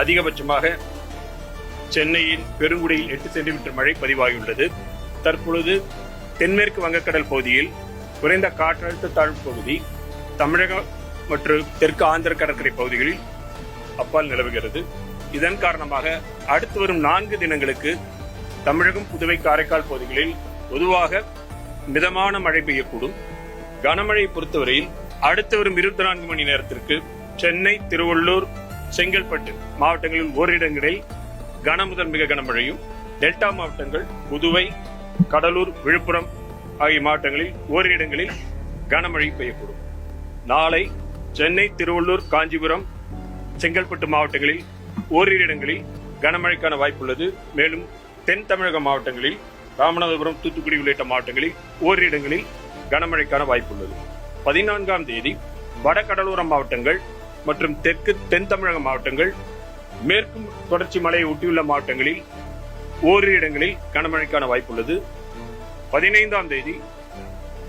அதிகபட்சமாக சென்னையின் பெருங்குடியில் எட்டு சென்டிமீட்டர் மழை பதிவாகியுள்ளது. தற்பொழுது தென்மேற்கு வங்கக்கடல் பகுதியில் குறைந்த காற்றழுத்த தாழ்வு பகுதி தமிழகம் மற்றும் தெற்கு ஆந்திர கடற்கரை பகுதிகளில் அப்பால் நிலவுகிறது. இதன் காரணமாக அடுத்து வரும் நான்கு தினங்களுக்கு தமிழகம் புதுவை காரைக்கால் பகுதிகளில் பொதுவாக மிதமான மழை பெய்யக்கூடும். கனமழையை பொறுத்தவரையில் அடுத்து வரும் இருபத்தி நான்கு மணி நேரத்திற்கு சென்னை திருவள்ளூர் செங்கல்பட்டு மாவட்டங்களில் ஓரிடங்களில் கனமுதல் மிக கனமழையும் டெல்டா மாவட்டங்கள் புதுவை கடலூர் விழுப்புரம் ஆகிய மாவட்டங்களில் ஓரிரு இடங்களில் கனமழை பெய்யக்கூடும். நாளை சென்னை திருவள்ளூர் காஞ்சிபுரம் செங்கல்பட்டு மாவட்டங்களில் ஓரிரு இடங்களில் கனமழைக்கான வாய்ப்புள்ளது. மேலும் தென் தமிழக மாவட்டங்களில் ராமநாதபுரம் தூத்துக்குடி உள்ளிட்ட மாவட்டங்களில் ஓரிரு இடங்களில் கனமழைக்கான வாய்ப்புள்ளது. பதினான்காம் தேதி வட கடலோர மாவட்டங்கள் மற்றும் தெற்கு தென் தமிழக மாவட்டங்கள் மேற்கு தொடர்ச்சி மலையை ஒட்டியுள்ள மாவட்டங்களில் ஓரிரு இடங்களில் கனமழைக்கான வாய்ப்புள்ளது. பதினைந்தாம் தேதி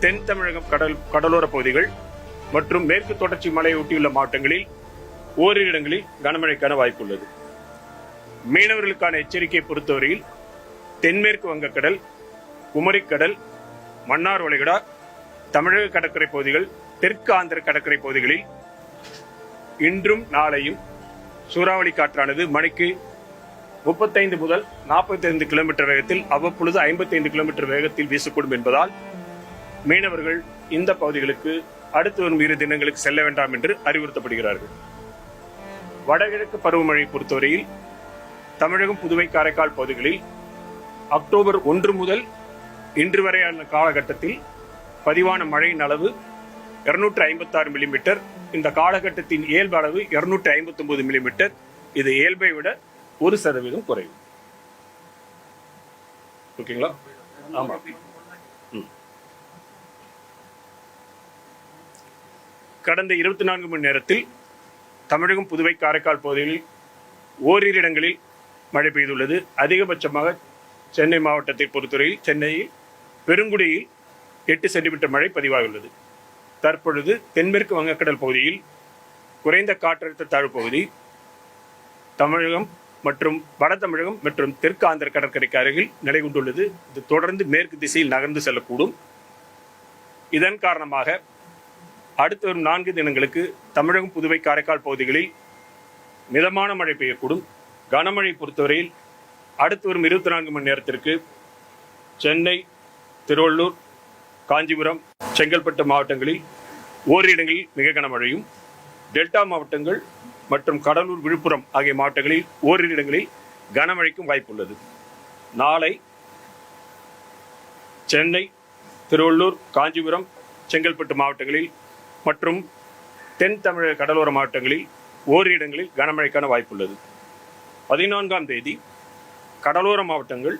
தென் தமிழகம் கடல் கடலோர பகுதிகள் மற்றும் மேற்கு தொடர்ச்சி மலையை ஒட்டியுள்ள மாவட்டங்களில் ஓரிரு இடங்களில் கனமழைக்கான வாய்ப்புள்ளது. மீனவர்களுக்கான எச்சரிக்கையை பொறுத்தவரையில் தென்மேற்கு வங்கக்கடல் குமரிக்கடல் மன்னார் வளைகுடா தமிழக கடற்கரை பகுதிகள் தெற்கு ஆந்திர கடற்கரை பகுதிகளில் இன்றும் நாளையும் சூறாவளி காற்றானது மணிக்கு முப்பத்தைந்து முதல் நாற்பத்தைந்து கிலோமீட்டர் வேகத்தில் அவ்வப்பொழுது ஐம்பத்தைந்து கிலோமீட்டர் வேகத்தில் வீசக்கூடும் என்பதால் மீனவர்கள் இந்த பகுதிகளுக்கு அடுத்து வரும் இரு தினங்களுக்கு செல்ல வேண்டாம் என்று அறிவுறுத்தப்படுகிறார்கள். வடகிழக்கு பருவமழை பொறுத்தவரையில் தமிழகம் புதுவை காரைக்கால் பகுதிகளில் அக்டோபர் ஒன்று முதல் இன்று வரையான காலகட்டத்தில் பதிவான மழையின் அளவு இருநூற்று ஐம்பத்தாறு மில்லிமீட்டர் இந்த காலகட்டத்தின் இயல்பு அளவு இருநூற்றி ஐம்பத்தி ஒன்பது மில்லிமீட்டர் இது இயல்பை விட ஒரு சதவீதம் குறைவு. ஓகேங்களா? ஆமா. கடந்த இருபத்தி நான்கு மணி நேரத்தில் தமிழகம் புதுவை காரைக்கால் பகுதிகளில் ஓரிரு இடங்களில் மழை பெய்துள்ளது. அதிகபட்சமாக சென்னை மாவட்டத்தை பொறுத்தவரையில் சென்னையில் பெருங்குடியில் எட்டு சென்டிமீட்டர் மழை பதிவாகியுள்ளது. தற்பொழுது தென்மேற்கு வங்கக்கடல் பகுதியில் குறைந்த காற்றழுத்த தாழ்வு பகுதி தமிழகம் மற்றும் வட தமிழகம் மற்றும் தெற்கு ஆந்திர கடற்கரைக்கு அருகில் நிலை கொண்டுள்ளது. இது தொடர்ந்து மேற்கு திசையில் நகர்ந்து செல்லக்கூடும். இதன் காரணமாக அடுத்து வரும் நான்கு தினங்களுக்கு தமிழகம் புதுவை காரைக்கால் பகுதிகளில் மிதமான மழை பெய்யக்கூடும். கனமழை பொறுத்தவரையில் அடுத்து வரும் இருபத்தி நான்கு மணி நேரத்திற்கு சென்னை திருவள்ளூர் காஞ்சிபுரம் செங்கல்பட்டு மாவட்டங்களில் ஓரிரு இடங்களில் மிக கனமழையும் டெல்டா மாவட்டங்கள் மற்றும் கடலூர் விழுப்புரம் ஆகிய மாவட்டங்களில் ஓரிரு இடங்களில் கனமழைக்கும் வாய்ப்புள்ளது. நாளை சென்னை திருவள்ளூர் காஞ்சிபுரம் செங்கல்பட்டு மாவட்டங்களில் மற்றும் தென் தமிழக கடலோர மாவட்டங்களில் ஓரிரு இடங்களில் கனமழைக்கான வாய்ப்புள்ளது. பதினான்காம் தேதி கடலோர மாவட்டங்கள்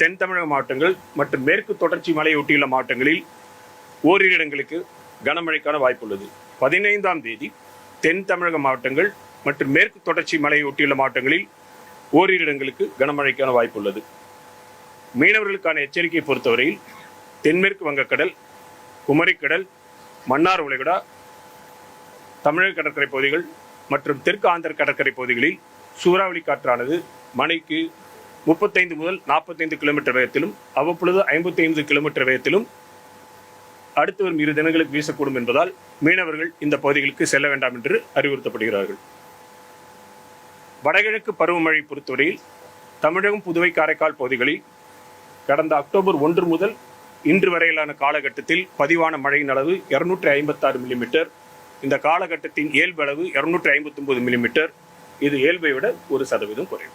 தென் தமிழக மாவட்டங்கள் மற்றும் மேற்கு தொடர்ச்சி மலையொட்டியுள்ள மாவட்டங்களில் ஓரிரு இடங்களுக்கு கனமழைக்கான வாய்ப்புள்ளது பதினைந்தாம் தேதி தென் தமிழக மாவட்டங்கள் மற்றும் மேற்கு தொடர்ச்சி மலையை ஒட்டியுள்ள மாவட்டங்களில் ஓரிரு இடங்களுக்கு கனமழைக்கான வாய்ப்புள்ளது மீனவர்களுக்கான எச்சரிக்கையை பொறுத்தவரையில் தென்மேற்கு வங்கக்கடல் குமரிக்கடல் மன்னார் உலகடா தமிழக கடற்கரை பகுதிகள் மற்றும் தெற்கு ஆந்திர கடற்கரை பகுதிகளில் சூறாவளி காற்றானது மணிக்கு முப்பத்தைந்து முதல் நாற்பத்தைந்து கிலோமீட்டர் வேகத்திலும் அவ்வப்பொழுது ஐம்பத்தைந்து கிலோமீட்டர் வேகத்திலும் அடுத்து வரும் இரு தினங்களுக்கு வீசக்கூடும் என்பதால் மீனவர்கள் இந்த பகுதிகளுக்கு செல்ல வேண்டாம் என்று அறிவுறுத்தப்படுகிறார்கள். வடகிழக்கு பருவமழை பொறுத்தவரையில் தமிழகம் புதுவை காரைக்கால் பகுதிகளில் கடந்த அக்டோபர் ஒன்று முதல் இன்று வரையிலான காலகட்டத்தில் பதிவான மழையின் அளவு இருநூற்றி ஐம்பத்தாறு மில்லிமீட்டர். இந்த காலகட்டத்தின் இயல்பு அளவு இருநூற்றி ஐம்பத்தி ஒன்பது மில்லிமீட்டர். இது இயல்பை விட ஒரு சதவீதம் குறைவு.